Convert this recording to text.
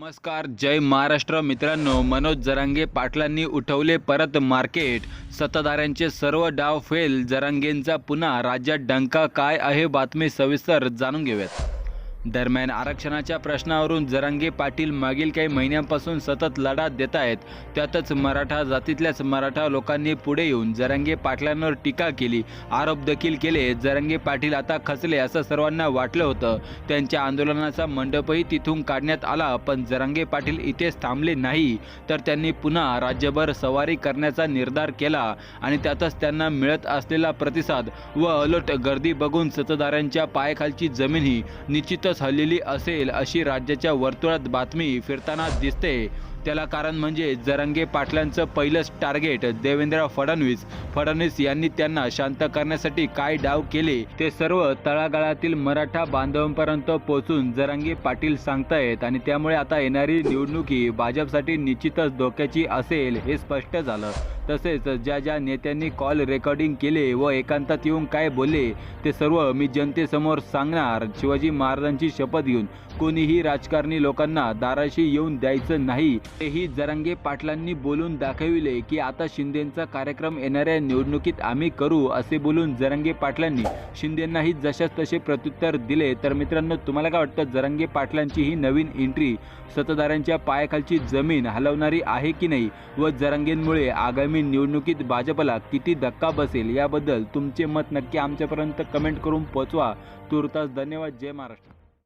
नमस्कार जय महाराष्ट्र. मित्रांनो मनोज जरांगे पाटलांनी उठवले परत मार्केट. सत्ताधाऱ्यांचे सर्व डाव फेल. जरांगेंचा पुन्हा राज्यात डंका काय आहे? बातमी सविस्तर जाणून घेऊयात. दरम्यान आरक्षणाच्या प्रश्नावरून जरांगे पाटील मागील काही महिन्यांपासून सतत लढा देत आहेत. त्यातच मराठा जातीतल्याच मराठा लोकांनी पुढे येऊन जरांगे पाटलांवर टीका केली. आरोप देखील केले जरांगे पाटील आता खचले असं सर्वांना वाटलं होतं. त्यांच्या आंदोलनाचा मंडपही तिथून काढण्यात आला पण जरांगे पाटील इथेच थांबले नाही. तर त्यांनी पुन्हा राज्यभर सवारी करण्याचा निर्धार केला आणि त्यातच त्यांना मिळत असलेला प्रतिसाद व अलट गर्दी बघून सत्ताधाऱ्यांच्या पायाखालची जमीनही निश्चित झालेली असेल अशी राज्याच्या वर्तुळात बातमी फिरताना दिसते. त्याला कारण म्हणजे जरंगे पाटलांचं पहिलंच टार्गेट देवेंद्र फडणवीस. फडणवीस यांनी त्यांना शांत करण्यासाठी काय डाव केले ते सर्व तळागाळातील मराठा बांधवांपर्यंत पोहोचून जरांगे पाटील सांगतायत आणि त्यामुळे आता येणारी निवडणुकी भाजपसाठी निश्चितच धोक्याची असेल हे स्पष्ट झालं. तसेच ज्या ज्या नेत्यांनी कॉल रेकॉर्डिंग केले व एकांतात येऊन काय बोलले ते सर्व मी जनतेसमोर सांगणार. शिवाजी महाराजांची शपथ घेऊन कोणीही राजकारणी लोकांना दाराशी येऊन द्यायचं नाही. तेही जरांगे पाटलांनी बोलून दाखविले की आता शिंदेचा कार्यक्रम येणाऱ्या निवडणुकीत आम्ही करू असे बोलून जरांगे पाटलांनी शिंदेंनाही जशाच तसे प्रत्युत्तर दिले. तर मित्रांनो तुम्हाला काय वाटतं? जरांगे पाटलांची ही नवीन एंट्री सत्ताधाऱ्यांच्या पायाखालची जमीन हलवणारी आहे की नाही? व जरांगेंमुळे आगामी निवडणुकीत भाजपला किती धक्का बसेल? याबद्दल तुमचे मत नक्की आमच्यापर्यंत कमेंट करून पोचवा. तुर्तास धन्यवाद. जय महाराष्ट्र.